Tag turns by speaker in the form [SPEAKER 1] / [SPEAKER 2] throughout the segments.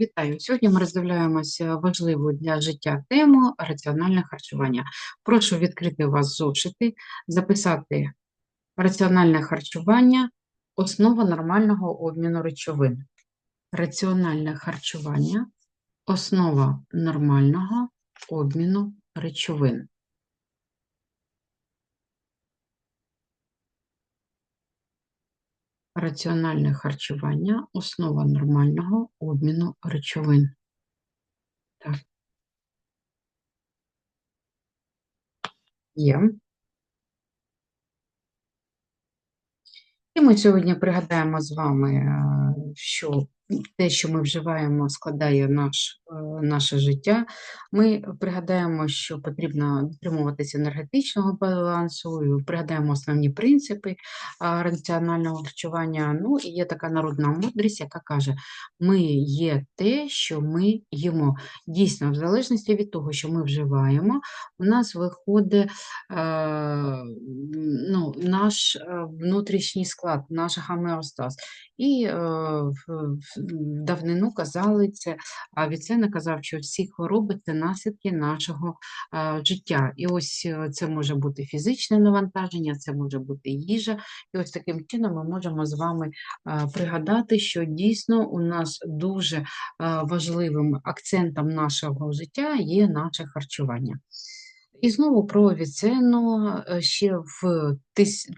[SPEAKER 1] Вітаю! Сьогодні ми роздивляємося важливу для життя тему раціональне харчування. Прошу відкрити у вас зошити, записати раціональне харчування, основа нормального обміну речовин. Раціональне харчування, основа нормального обміну речовин. Раціональне харчування – основа нормального обміну речовин. Так. Є. І ми сьогодні пригадаємо з вами, е, що те, що ми вживаємо, складає наш, е, наше життя. Ми пригадаємо, що потрібно дотримуватися енергетичного балансу, пригадаємо основні принципи раціонального харчування. Ну і є така народна мудрість, яка каже: ми є те, що ми їмо. Дійсно, в залежності від того, що ми вживаємо, у нас виходить е, ну, наш е, внутрішній склад, наш гомеостаз. І давнину казали це, а Авіценна казав, що всі хвороби це наслідки нашого життя. І ось е, це може бути фізичне навантаження, це може бути їжа. І ось таким чином ми можемо з вами пригадати, що дійсно у нас дуже важливим акцентом нашого життя є наше харчування. І знову про Авіценну е, ще в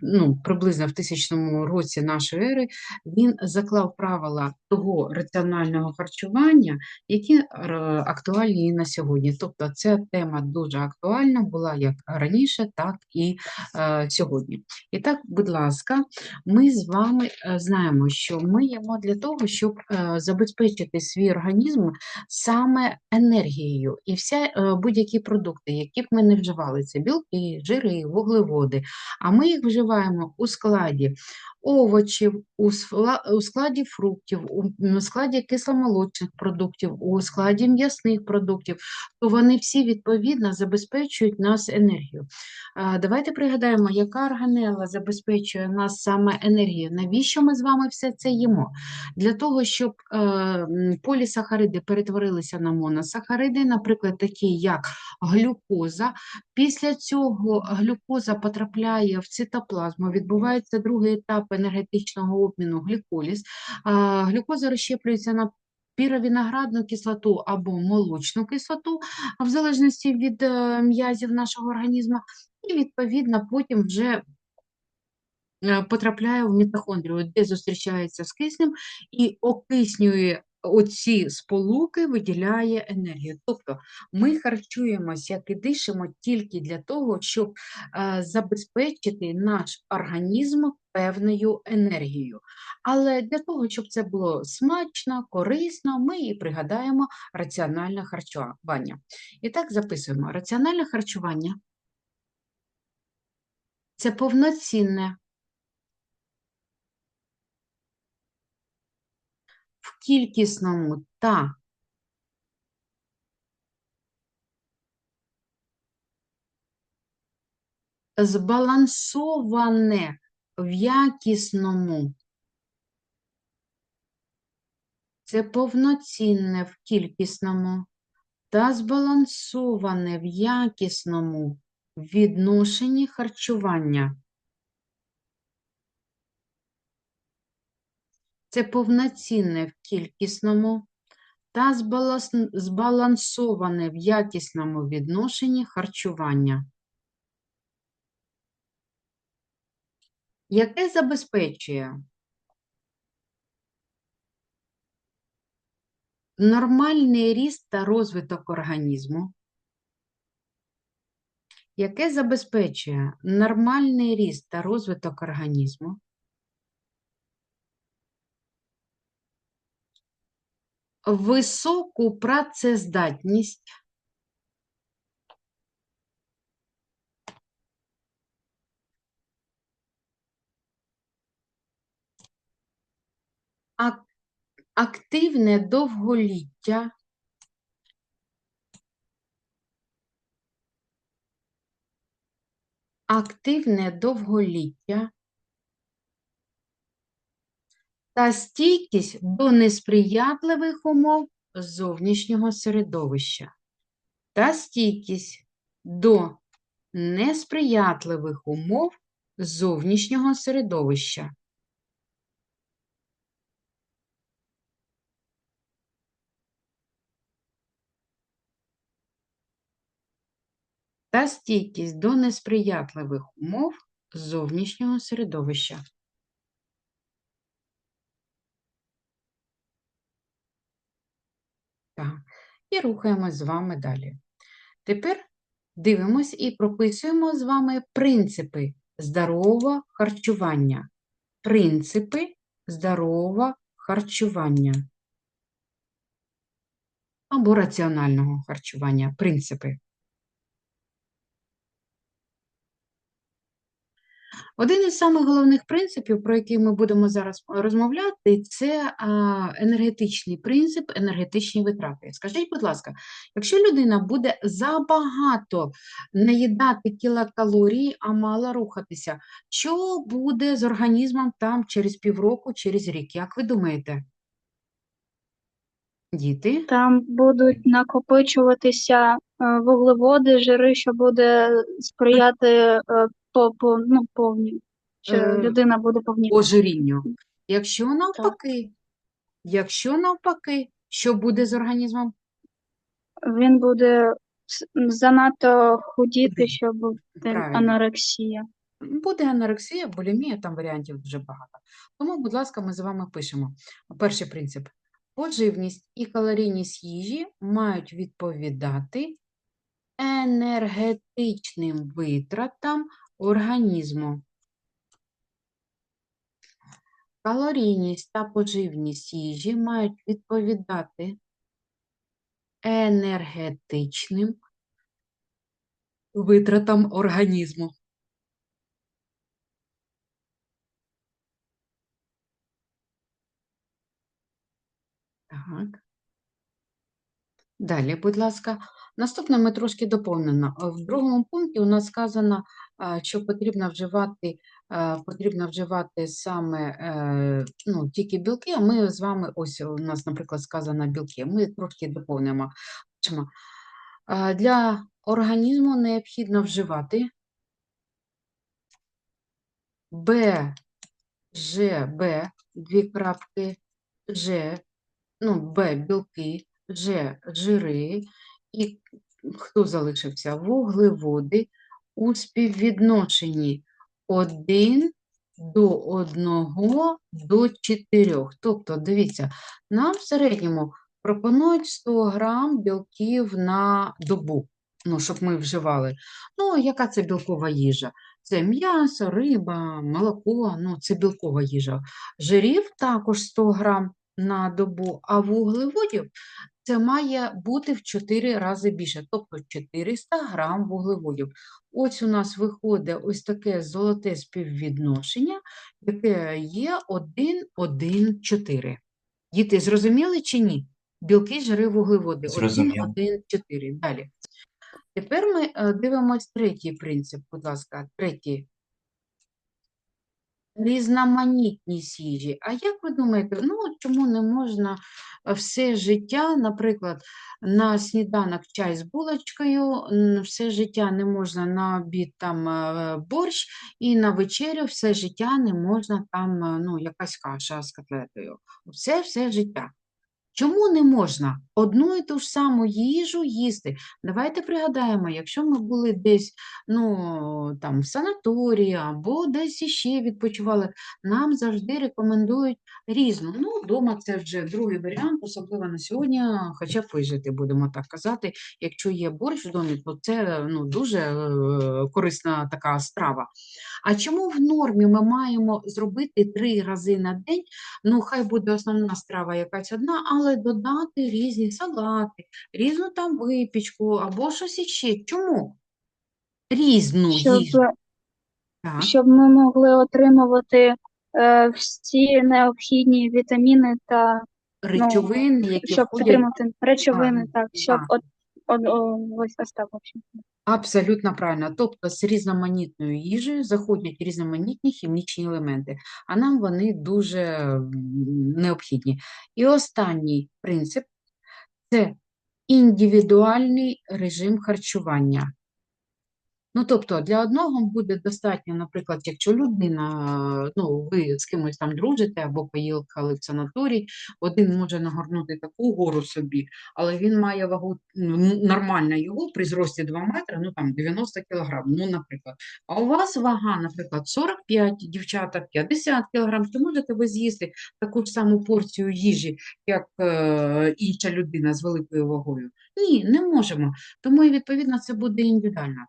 [SPEAKER 1] ну, приблизно в тисячному році нашої ери він заклав правила того раціонального харчування, які е, актуальні і на сьогодні. Тобто ця тема дуже актуальна була як раніше, так і е, сьогодні. І так, будь ласка, ми з вами е, знаємо, що ми їмо для того, щоб е, забезпечити свій організм саме енергією і все е, будь-які продукти, які б ми не вживали, це білки, жири, вуглеводи. А ми їх вживаємо у складі овочів, у складі фруктів, у складі кисломолочних продуктів, у складі м'ясних продуктів, то вони всі відповідно забезпечують нас енергію. Давайте пригадаємо, яка органела забезпечує нас саме енергію. Навіщо ми з вами все це їмо? Для того, щоб е, полісахариди перетворилися на моносахариди, наприклад, такі як глюкоза. Після цього глюкоза потрапляє в цитоплазму, відбувається другий етап енергетичного обміну гліколіз. Глюкоза розщеплюється на піровіноградну кислоту або молочну кислоту, в залежності від е, м'язів нашого організму, і, відповідно, потім вже е, потрапляє в мітохондрію, де зустрічається з киснем і окиснює оці сполуки виділяє енергію. Тобто ми харчуємося, як і дишимо тільки для того, щоб е, забезпечити наш організм певною енергією. Але для того, щоб це було смачно, корисно, ми і пригадаємо раціональне харчування. І так записуємо: раціональне харчування це повноцінне кількісному та збалансоване в якісному. Це повноцінне в кількісному та збалансоване в якісному відношенні харчування. Це повноцінне в кількісному та збалансоване в якісному відношенні харчування, яке забезпечує? Нормальний ріст та розвиток організму, яке забезпечує? Нормальний ріст та розвиток організму, високу працездатність, активне довголіття, активне довголіття, та стійкість до несприятливих умов зовнішнього середовища та стійкість до несприятливих умов зовнішнього середовища. Та стійкість до несприятливих умов зовнішнього середовища. І рухаємось з вами далі. Тепер дивимось і прописуємо з вами принципи здорового харчування. Принципи здорового харчування. Або раціонального харчування. Принципи. Один із самих головних принципів, про який ми будемо зараз розмовляти, це енергетичний принцип, енергетичні витрати. Скажіть, будь ласка, якщо людина буде забагато наїдати кілокалорій, а мало рухатися, що буде з організмом там через півроку, через рік? Як ви думаєте? Діти?
[SPEAKER 2] Там будуть накопичуватися е, вуглеводи, жири, що буде сприяти е, по, по, ну, повні, що
[SPEAKER 1] Е,
[SPEAKER 2] людина буде повніше.
[SPEAKER 1] Ожирінню. Якщо навпаки, якщо навпаки, що буде з організмом?
[SPEAKER 2] Він буде с- занадто худіти, щоб буде
[SPEAKER 1] Правильно.
[SPEAKER 2] анорексія.
[SPEAKER 1] Буде анорексія, булімія, там варіантів дуже багато. Тому, будь ласка, ми з вами пишемо. Перший принцип. Поживність і калорійність їжі мають відповідати енергетичним витратам організму. Калорійність та поживність їжі мають відповідати енергетичним витратам організму. Так. Далі, будь ласка. Наступне ми трошки доповнено. Е, В другому пункті у нас сказано, що потрібно вживати, е, потрібно вживати саме е, ну, тільки білки, а ми з вами, ось у нас, наприклад, сказано білки. Ми трошки доповнимо. Для організму необхідно вживати Б, Ж, Б, дві крапки, Ж, ну, Б, білки, Ж, жири, і хто залишився? Вуглеводи у співвідношенні 1 до 1 до 4. Тобто, дивіться, нам в середньому пропонують 100 грам білків на добу, ну, щоб ми вживали. Ну, яка це білкова їжа? Це м'ясо, риба, молоко, ну, це білкова їжа. Жирів також 100 грам на добу, а вуглеводів це має бути в 4 рази більше, тобто 400 грам вуглеводів. Ось у нас виходить ось таке золоте співвідношення, яке є 1, 1, 4. Діти, зрозуміли чи ні? Білки, жири, вуглеводи. 1,
[SPEAKER 3] Зрозумів.
[SPEAKER 1] 1, 4. Далі. Тепер ми е, дивимось третій принцип, будь ласка, третій. Різноманітність їжі. А як ви думаєте, ну чому не можна е, все життя, наприклад, на сніданок чай з булочкою, все життя не можна на обід там е, борщ, і на вечерю все життя не можна там е, ну, якась каша з котлетою. Все все життя. Чому не можна одну і ту ж саму їжу їсти? Давайте пригадаємо, якщо ми були десь ну, там, в санаторії або десь іще відпочивали, нам завжди рекомендують різну. Ну, вдома це вже другий варіант, особливо на сьогодні, хоча вижити, будемо так казати. Якщо є борщ в домі, то це ну, дуже е, корисна така страва. А чому в нормі ми маємо зробити три рази на день Ну, хай буде основна страва якась одна, але додати різні салати, різну там випічку або щось іще. Чому? Різну
[SPEAKER 2] Щоб,
[SPEAKER 1] їжу. Так,
[SPEAKER 2] щоб ми могли отримувати е, всі необхідні вітаміни та
[SPEAKER 1] речовини, які
[SPEAKER 2] щоб
[SPEAKER 1] входять
[SPEAKER 2] отримати речовини,
[SPEAKER 1] Так,
[SPEAKER 2] так, щоб от, ось, ось в общем.
[SPEAKER 1] абсолютно правильно. Тобто з різноманітною їжею заходять різноманітні хімічні елементи, а нам вони дуже необхідні. І останній принцип Це індивідуальний режим харчування. Ну, тобто для одного буде достатньо, наприклад, якщо людина, ну, ви з кимось там дружите або поїхали в санаторій, один може нагорнути таку гору собі, але він має вагу ну, нормальна його при зрості 2 метри, ну там 90 кілограм, ну, наприклад. А у вас вага, наприклад, 45, дівчата 50 кілограм, то можете ви з'їсти таку ж саму порцію їжі, як е, інша людина з великою вагою? Ні, не можемо. Тому і відповідно це буде індивідуально.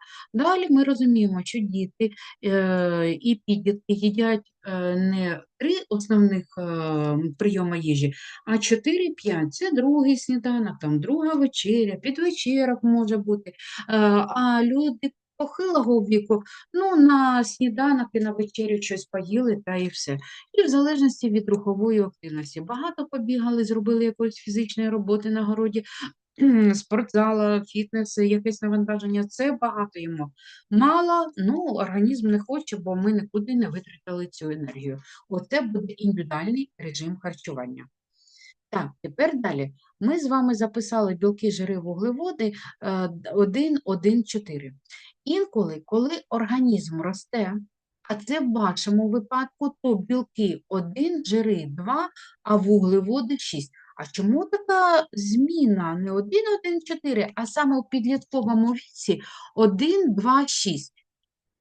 [SPEAKER 1] Далі ми розуміємо, що діти е, і підлітки їдять е, не три основних е, прийоми їжі, а 4-5. Це другий сніданок, там друга вечеря, підвечерок може бути. А люди похилого віку, ну, на сніданок і на вечерю щось поїли та і все. І в залежності від рухової активності. Багато побігали, зробили якоїсь фізичної роботи на городі, спортзала, фітнес, якесь навантаження, це багато йому. Мало, ну, організм не хоче, бо ми нікуди не витратили цю енергію. Оце буде індивідуальний режим харчування. Так, тепер далі. Ми з вами записали білки, жири, вуглеводи 1, 1, 4. Інколи, коли організм росте, а це в вашому випадку, то білки 1, жири 2, а вуглеводи 6. А чому така зміна не 1, 1, 4, а саме у підлітковому віці 1, 2, 6?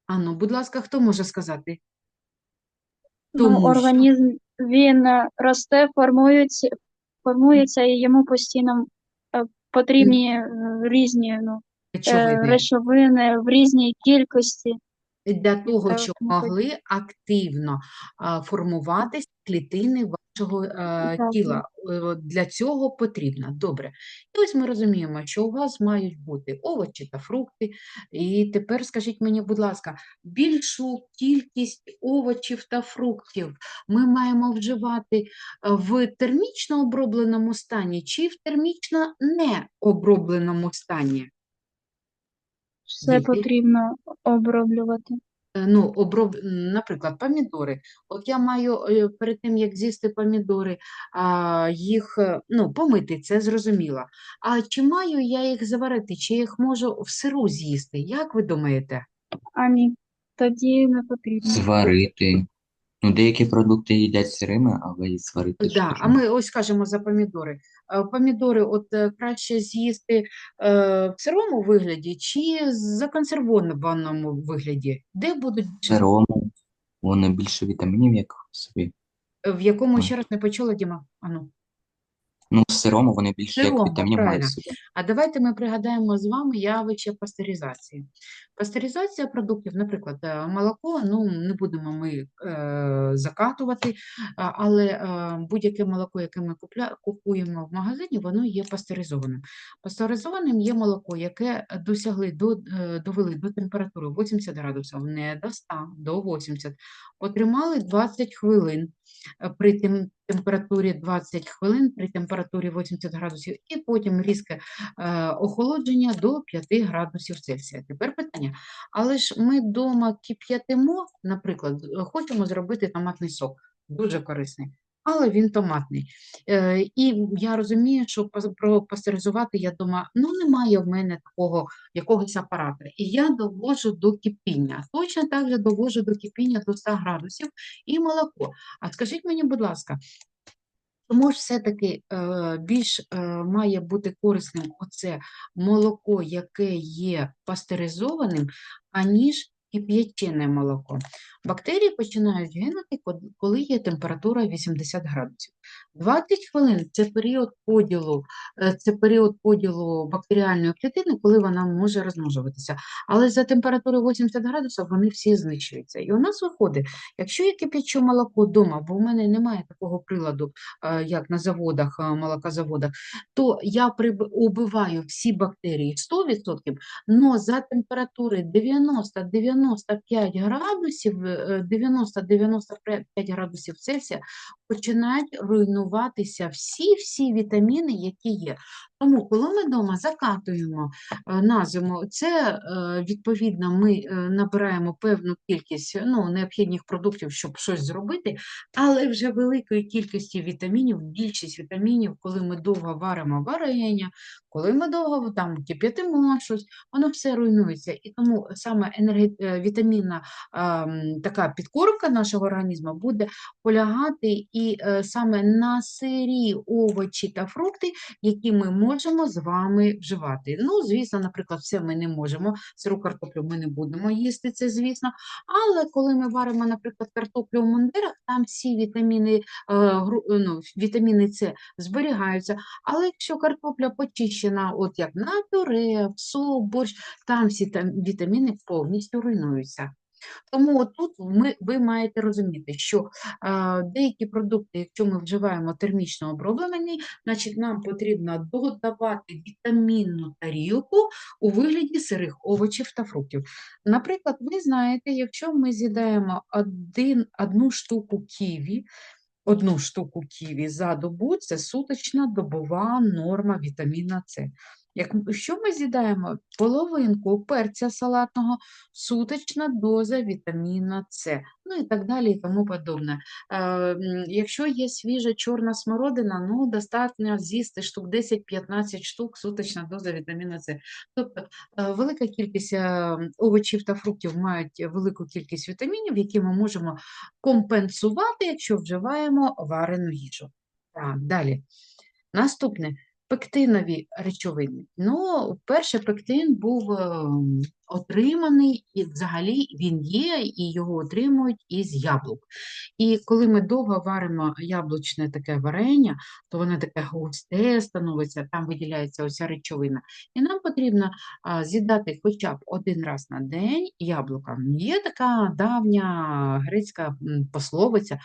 [SPEAKER 1] Ану, будь ласка, хто може сказати?
[SPEAKER 2] Ну,
[SPEAKER 1] Тому що-
[SPEAKER 2] організм він е, росте, формується, формується і йому постійно е, потрібні е, різні ну,
[SPEAKER 1] Речовини.
[SPEAKER 2] речовини в різній кількості.
[SPEAKER 1] для того, щоб
[SPEAKER 2] ну,
[SPEAKER 1] могли активно формуватись клітини вашого е, тіла. Е, Для цього потрібно. Добре. І ось ми розуміємо, що у вас мають бути овочі та фрукти. І тепер скажіть мені, будь ласка, більшу кількість овочів та фруктів ми маємо вживати е, в термічно обробленому стані чи в термічно необробленому стані?
[SPEAKER 2] Все
[SPEAKER 1] Діти?
[SPEAKER 2] потрібно оброблювати.
[SPEAKER 1] Е, Ну, оброб... наприклад, помідори. От я маю е, перед тим, як з'їсти помідори, а, їх е, ну, помити, це зрозуміло. А чи маю я їх заварити, чи їх можу в сиру з'їсти? Як ви думаєте?
[SPEAKER 2] А ні, тоді не потрібно.
[SPEAKER 3] Зварити. Ну, деякі продукти їдять сирими, але і зварити ж
[SPEAKER 1] Да, а ми ось кажемо за помідори. Е, Помідори от е, краще з'їсти е, в сирому вигляді чи законсервованому вигляді? Де будуть В
[SPEAKER 3] Сирому, вони більше вітамінів, як в собі.
[SPEAKER 1] в якому ще раз не почула, Діма? Ану.
[SPEAKER 3] Ну, в сирому вони більше як
[SPEAKER 1] Сирому,
[SPEAKER 3] вітамінів мають в собі.
[SPEAKER 1] А давайте ми пригадаємо з вами явище пастеризації. Пастеризація продуктів, наприклад, е, молоко, ну не будемо ми е, закатувати, а, але е, будь-яке молоко, яке ми купля, купуємо в магазині, воно є пастеризованим. Пастеризованим є молоко, яке досягли до, е, довели до температури 80 градусів, не до 100, до 80, отримали 20 хвилин е, при тем, температурі 20 хвилин, при температурі 80 градусів, і потім різке е, охолодження до 5 градусів Цельсія. Тепер питання, але ж ми вдома кип'ятимо, наприклад, е, хочемо зробити томатний сок, дуже корисний. Але він томатний. Е, і я розумію, що про пастеризувати я дома, ну немає в мене такого якогось апарату. І я довожу до кипіння. Точно так же довожу до кипіння до 100 градусів і молоко. А скажіть мені, будь ласка, чому ж все-таки е, більш е, має бути корисним оце молоко, яке є пастеризованим, аніж кип'ячене молоко? Бактерії починають гинути, коли є температура 80 градусів. 20 хвилин це період поділу, е, це період поділу бактеріальної клітини, коли вона може розмножуватися. Але за температурою 80 градусів вони всі знищуються. І у нас виходить, якщо я кип'ячу молоко вдома, бо в мене немає такого приладу, е, як на заводах, е, молокозаводах, то я убиваю всі бактерії 100%, но за температури 90-95 градусів, е, 90-95 градусів Цельсія починають руйнуватися всі-всі вітаміни, які є. Тому, коли ми вдома закатуємо е, на зиму, це е, відповідно ми е, набираємо певну кількість ну, необхідних продуктів, щоб щось зробити, але вже великої кількості вітамінів, більшість вітамінів, коли ми довго варимо варення, коли ми довго там кип'ятимо щось, воно все руйнується. І тому саме енерге... е, вітамінна така підкормка нашого організму буде полягати і саме на сирі овочі та фрукти, які ми можемо з вами вживати. Ну, звісно, наприклад, все ми не можемо. Сиру картоплю ми не будемо їсти, це звісно. Але коли ми варимо, наприклад, картоплю в мундирах, там всі вітаміни, е, ну, вітаміни С зберігаються. Але якщо картопля почищена, от як на пюре, в суп, борщ, там всі там вітаміни повністю руйнуються. Тому тут ми, ви маєте розуміти, що а, деякі продукти, якщо ми вживаємо термічно оброблені, значить нам потрібно додавати вітамінну тарілку у вигляді сирих овочів та фруктів. Наприклад, ви знаєте, якщо ми з'їдаємо один, одну штуку ківі, одну штуку ківі за добу, це суточна добова норма вітаміна С. Якщо ми з'їдаємо половинку перця салатного, суточна доза вітаміна С, ну і так далі, і тому подобне. Е, Якщо є свіжа чорна смородина, ну достатньо з'їсти штук 10-15 штук, суточна доза вітаміна С. Тобто е, велика кількість е, овочів та фруктів мають велику кількість вітамінів, які ми можемо компенсувати, якщо вживаємо варену їжу. Так, далі. Наступне пектинові речовини. Ну, вперше пектин був ем, отриманий, і взагалі він є, і його отримують із яблук. І коли ми довго варимо яблучне таке варення, то воно таке густе становиться, там виділяється оця речовина. І нам потрібно а, з'їдати хоча б один раз на день яблука. Є така давня грецька пословиця.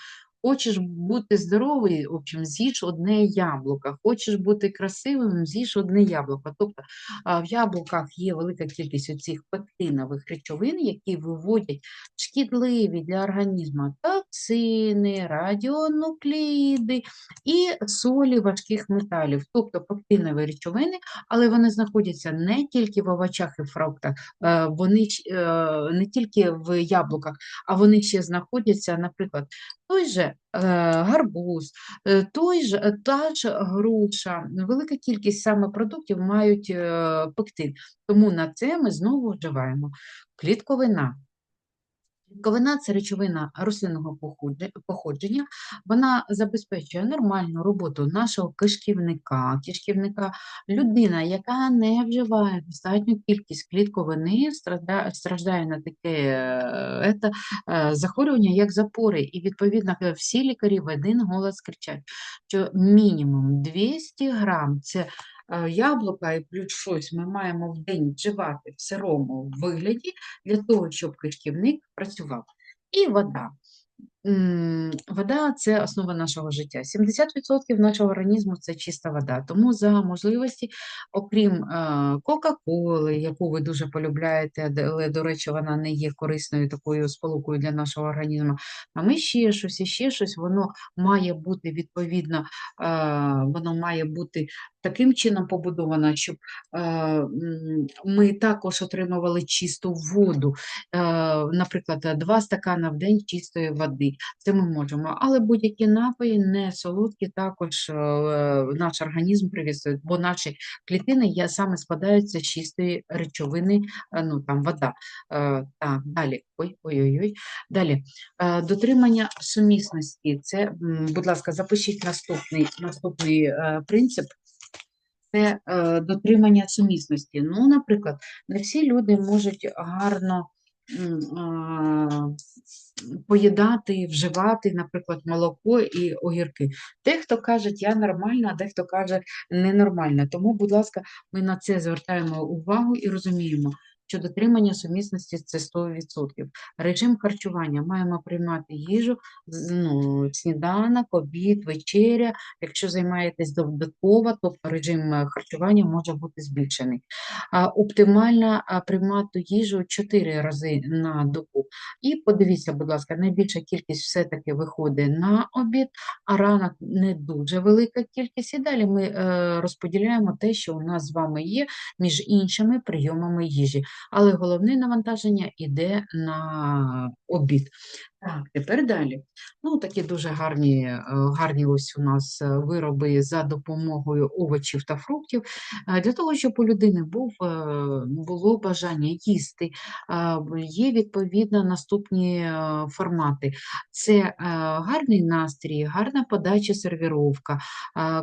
[SPEAKER 1] Хочеш бути здоровий, в общем, з'їж одне яблуко. Хочеш бути красивим, з'їж одне яблуко. Тобто в яблуках є велика кількість оцих пектинових речовин, які виводять шкідливі для організму токсини, радіонукліди і солі важких металів, тобто пектинові речовини, але вони знаходяться не тільки в овочах і фруктах, е, вони е, не тільки в яблуках, а вони ще знаходяться, наприклад, той же е, гарбуз, е, той же, е, та ж груша, велика кількість саме продуктів мають пектин. Тому на це ми знову вживаємо. Клітковина. Клітковина – це речовина рослинного походження. Вона забезпечує нормальну роботу нашого кишківника, кишківника. Людина, яка не вживає достатню кількість клітковини, страждає, на таке е, ета, е, захворювання, як запори. І, відповідно, всі лікарі в один голос кричать, що мінімум 200 грам – це яблука і плюс щось ми маємо в день вживати в сирому вигляді для того, щоб кишківник працював. І вода. Вода – це основа нашого життя. 70% нашого організму – це чиста вода. Тому за можливості, окрім е, Кока-Коли, яку ви дуже полюбляєте, але, до речі, вона не є корисною такою сполукою для нашого організму, а ми ще щось, і ще щось, воно має бути відповідно, е, воно має бути таким чином побудовано, щоб е, ми також отримували чисту воду. Наприклад, два стакана в день чистої води. Це ми можемо. Але будь-які напої не солодкі також е, наш організм привісує, бо наші клітини є, саме складаються з чистої речовини, е, ну там вода. Е, Так, далі. Ой, ой, ой, ой. Далі. Дотримання сумісності. Це, будь ласка, запишіть наступний, наступний принцип. Це дотримання сумісності. Ну, наприклад, не всі люди можуть гарно поїдати, вживати, наприклад, молоко і огірки. Дехто каже, я нормальна, а дехто каже, ненормальна. Тому, будь ласка, ми на це звертаємо увагу і розуміємо, що дотримання сумісності це 100%. Режим харчування маємо приймати їжу, ну, сніданок, обід, вечеря. Якщо займаєтесь додатково, то режим е, харчування може бути збільшений. Оптимально приймати їжу 4 рази на добу. І подивіться, будь ласка, найбільша кількість все-таки виходить на обід, а ранок не дуже велика кількість. І далі ми е, розподіляємо те, що у нас з вами є між іншими прийомами їжі. Але головне навантаження йде на обід. Так, тепер далі. Ну, такі дуже гарні, е, гарні ось у нас е, вироби за допомогою овочів та фруктів. Е, Для того, щоб у людини був, е, було бажання їсти, є відповідно наступні формати. Це гарний настрій, гарна подача, сервіровка,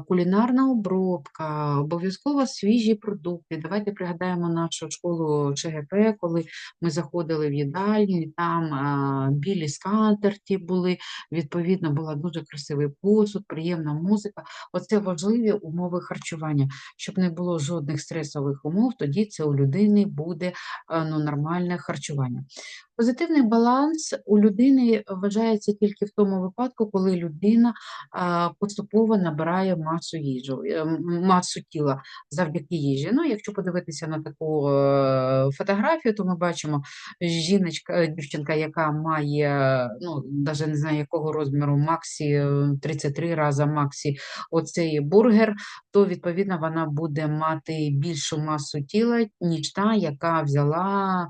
[SPEAKER 1] кулінарна обробка, обов'язково свіжі продукти. Давайте пригадаємо нашу школу ЧГП, коли ми заходили в їдальню, і там білі скатерті були, відповідно, була дуже красивий посуд, приємна музика. Оце важливі умови харчування, щоб не було жодних стресових умов, тоді це у людини буде е, ну, нормальне харчування. Позитивний баланс у людини вважається тільки в тому випадку, коли людина поступово набирає масу їжу, е, масу тіла завдяки їжі. Ну, якщо подивитися на таку е, фотографію, то ми бачимо жіночка, е, дівчинка, яка має, ну, навіть не знаю якого розміру, максі е, 33 рази максі оцей бургер, то відповідно вона буде мати більшу масу тіла, ніж та, яка взяла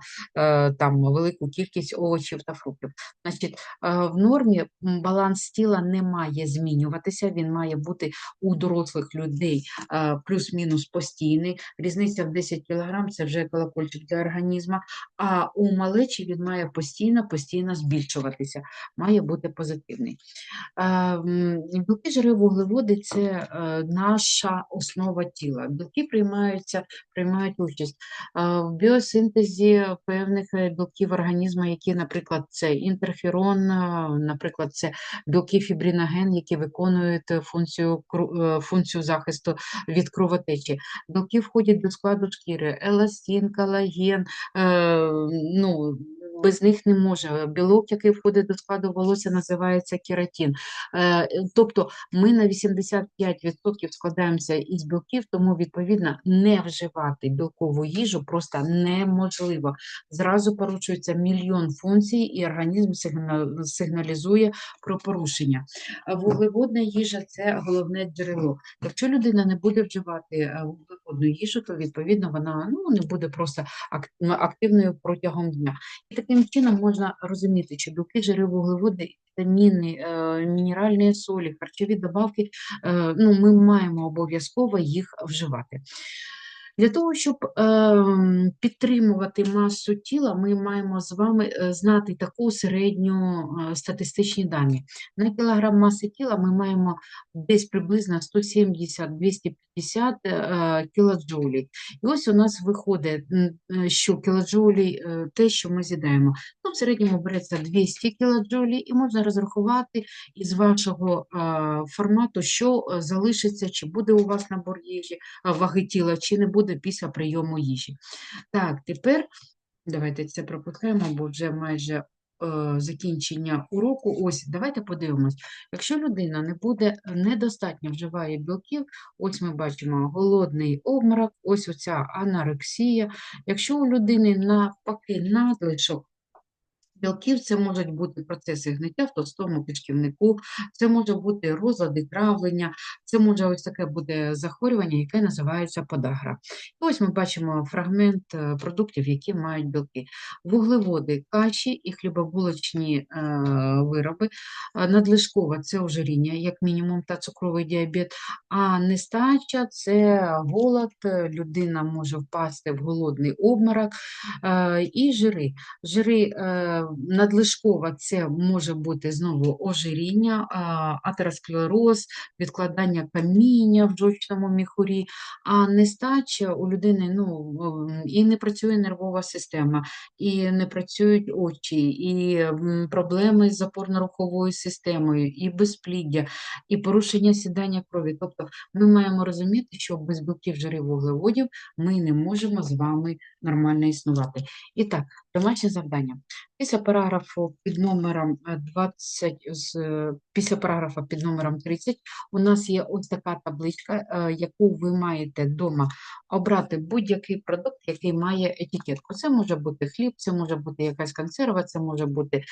[SPEAKER 1] там велику кількість овочів та фруктів. Значить, е, в нормі баланс тіла не має змінюватися, він має бути у дорослих людей е, плюс-мінус постійний. Різниця в 10 кг це вже колокольчик для організму, а у малечі він має постійно, постійно збільшуватися, має бути позитивний. Е, Білки, жири, вуглеводи це наша основа тіла. Білки приймаються, приймають участь в біосинтезі певних білків організму, які, наприклад, це інтерферон, е, наприклад, це білки фібриноген, які виконують е, функцію, е, функцію захисту від кровотечі. Білки входять до складу шкіри, еластин, колаген, ну, без них не може. Білок, який входить до складу волосся, називається кератин. Е, Тобто ми на 85% складаємося із білків, тому відповідно не вживати білкову їжу просто неможливо. Зразу порушується мільйон функцій, і організм сигналізує про порушення. Вуглеводна їжа це головне джерело. Якщо людина не буде вживати е, вуглеводну їжу, то відповідно вона ну, не буде просто активною протягом дня. І таким чином можна розуміти, що білки, жири, вуглеводи, вітаміни, е, мінеральні солі, харчові добавки, е, ну, ми маємо обов'язково їх вживати. Для того, щоб ем, підтримувати масу тіла, ми маємо з вами е, знати таку середню е, статистичні дані. На кілограм маси тіла ми маємо десь приблизно 170-250 е, кілоджоулів. І ось у нас виходить, що кілоджоулі те, що ми з'їдаємо. Ну, в середньому береться 200 кілоджоулі, і можна розрахувати із вашого формату, що залишиться, чи буде у вас набор їжі, ваги тіла, чи не буде після прийому їжі. Так, тепер давайте це пропускаємо, бо вже майже е, закінчення уроку. Ось, давайте подивимось. Якщо людина не буде недостатньо вживає білків, ось ми бачимо голодний обморок, ось оця анорексія. Якщо у людини навпаки надлишок білків, це можуть бути процеси гниття в товстому кишківнику, це може бути розлади травлення, це може ось таке буде захворювання, яке називається подагра. І ось ми бачимо фрагмент е, продуктів, які мають білки. Вуглеводи, каші і хлібобулочні е, вироби. Е, Надлишкова це ожиріння, як мінімум, та цукровий діабет. А нестача це голод, е, людина може впасти в голодний обморок. Е, І жири. Жири е, надлишкова це може бути знову ожиріння, атеросклероз, відкладання каміння в жовчному міхурі, а нестача у людини ну, і не працює нервова система, і не працюють очі, і проблеми з опорно-руховою системою, і безпліддя, і порушення сідання крові. Тобто ми маємо розуміти, що без білків, жирів, вуглеводів ми не можемо з вами нормально існувати. І так, домашнє завдання. Після параграфу під номером е, 20, з, е, після параграфа під номером 30 у нас є ось така табличка, е, яку ви маєте вдома обрати будь-який продукт, який має етикетку. Це може бути хліб, це може бути якась консерва, це може бути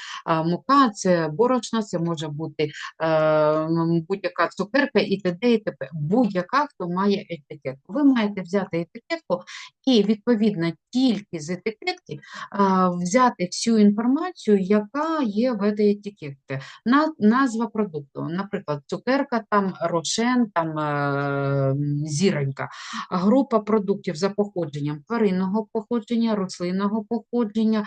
[SPEAKER 1] мука, це борошно, це може бути е, будь-яка цукерка і т.д. і т.п. Будь-яка, хто має етикетку. Ви маєте взяти етикетку і, відповідно, тільки з етикетки взяти всю інформацію, яка є в цій етикетці. На, назва продукту, наприклад, цукерка, там рошен, там е, зіронька. Група продуктів за походженням тваринного походження, рослинного походження,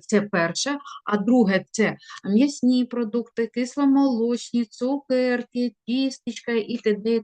[SPEAKER 1] це перше. А друге це м'ясні продукти, кисломолочні, цукерки, тістечка і т.д.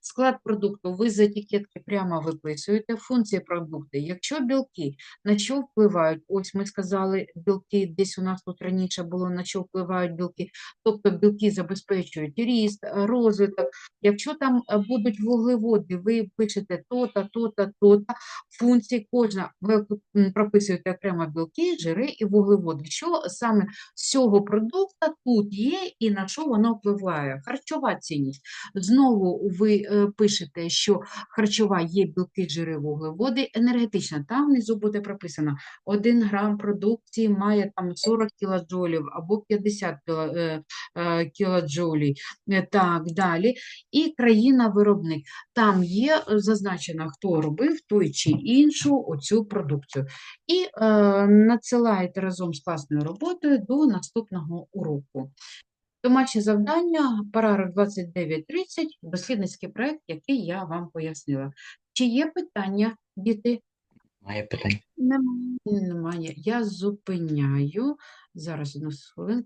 [SPEAKER 1] Склад продукту ви з етикетки прямо виписуєте, функції продукту. Якщо білки, на що впливають? Ось ми сказали, білки десь у нас тут раніше було, на що впливають білки. Тобто білки забезпечують ріст, е, розвиток. Якщо там е, будуть вуглеводи, ви пишете то-та, то-та, то-та, функції кожна, ви прописуєте окремо білки, жири і вуглеводи. Що саме з цього продукту тут є і на що воно впливає? Харчова цінність. Знову ви е, пишете, що харчова є білки, жири, вуглеводи, енергетична. Там внизу буде прописано 1 грам продукції має там 40 кілоджолів або 50 кіло- е, е, кілоджолів. Е, Так, далі. І країна-виробник. Там є зазначено, хто робив той чи іншу оцю продукцію. І е, надсилаєте разом з класною роботою до наступного уроку. Домашнє завдання, параграф 29.30, дослідницький проект, який я вам пояснила. Чи є питання, діти?
[SPEAKER 3] Має питання.
[SPEAKER 2] Немає.
[SPEAKER 1] Немає. Я зупиняю. Зараз одну хвилинку.